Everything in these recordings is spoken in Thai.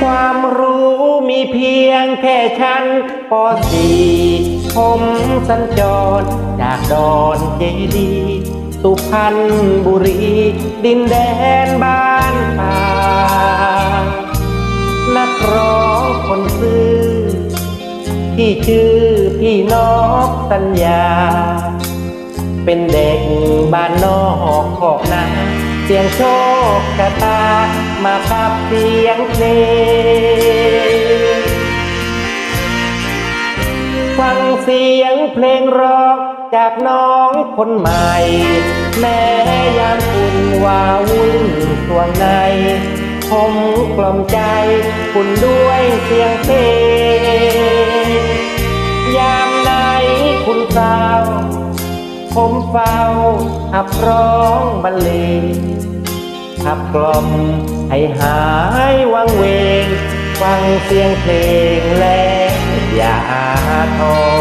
ความรู้มีเพียงแค่ฉันปอดีผมสัญจร จากดอนเจดีย์สุพรรณบุรี ดินแดนบ้านป่า นักร้องคนซื่อที่ชื่อพี่นอกสัญญา เป็นเด็กบ้านนอกขอกนาเสียงโชคชะตามากับเสีย เสียงเพลงร็อกจากน้องคนใหม่ แม้ยามคุณว่าวุ่นสวงใน ผมกล่อมใจคุณด้วยเสียงเพลง ยามไหนคุณเศร้าผมเฝ้าขับร้องบรรเลงขับกล่อมให้หายวังเวง ฟังเสียงเพลงและอย่าทอ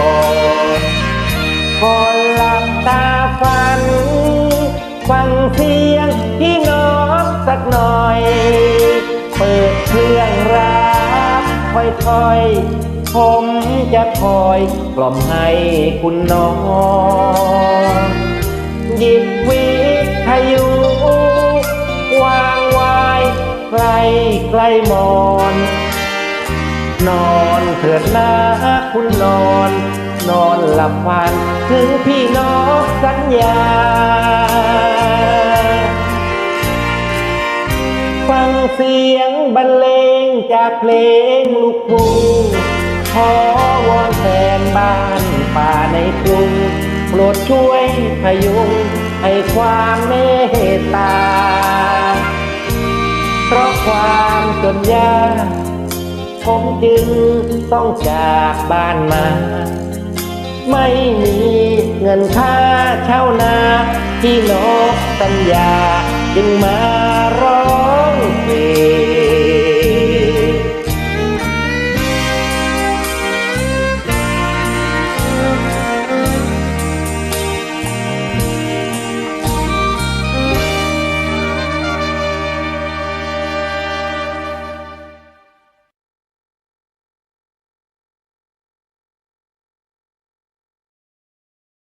เสียงพี่นกสักหน่อย เปิดเครื่องรักค่อยๆ ผมจะคอยกล่อมให้คุณนอนหยิบวิทยุวางไว้ใกล้ใกล้มอนนอนเถิดนะคุณนอน นอนหลับฝันถึงพี่น้องสัญญา ฟังเสียงบรรเลงจากเพลงลูกทุ่งขอวอนแฟนบ้านป่าในกรุงโปรดช่วยพยุงให้ความเมตตา เพราะความจนยากผมจึงต้องจากบ้านมา ไม่มีเงินค่าเช่านาที่นกสัญญาจึงมาร้อ